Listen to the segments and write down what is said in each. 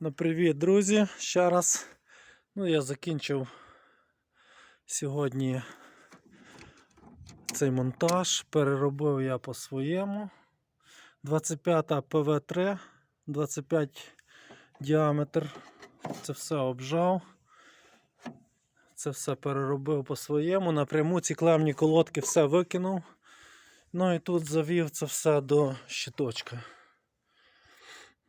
Ну, привіт, друзі! Ще раз. Ну, я закінчив сьогодні цей монтаж. Переробив я по-своєму. 25 ПВ3, 25 діаметр. Це все обжав. Це все переробив по-своєму. Напряму ці клемні колодки все викинув. Ну і тут завів це все до щиточка.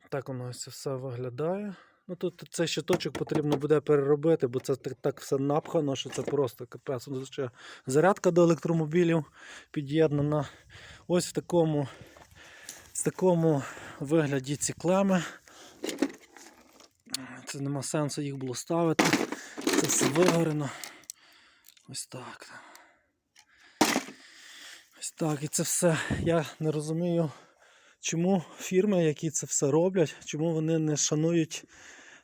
Так воно це все виглядає. Ну тут цей щиточок потрібно буде переробити, бо це так, так все напхано, що це просто капець. Ще зарядка до електромобілів під'єднана. Ось в такому, в такому вигляді ці клеми. Це нема сенсу їх було ставити. Це все вигорено. Ось так. Ось так. І це все. Я не розумію. Чому фірми, які це все роблять, чому вони не шанують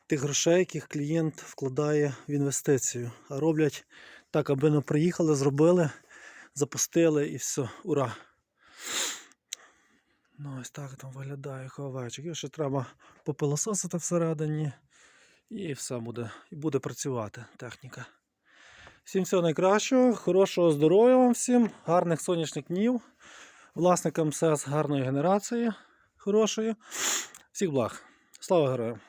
тих грошей, яких клієнт вкладає в інвестицію, а роблять так, аби не приїхали, зробили, запустили і все, ура. Ну, ось так там виглядає ховайчик. І ще треба попилососити всередині, і все буде, і буде працювати техніка. Всім всього найкращого, хорошого здоров'я вам всім, гарних сонячних днів власникам СЕС гарної генерації, хорошої. Всіх благ. Слава героям!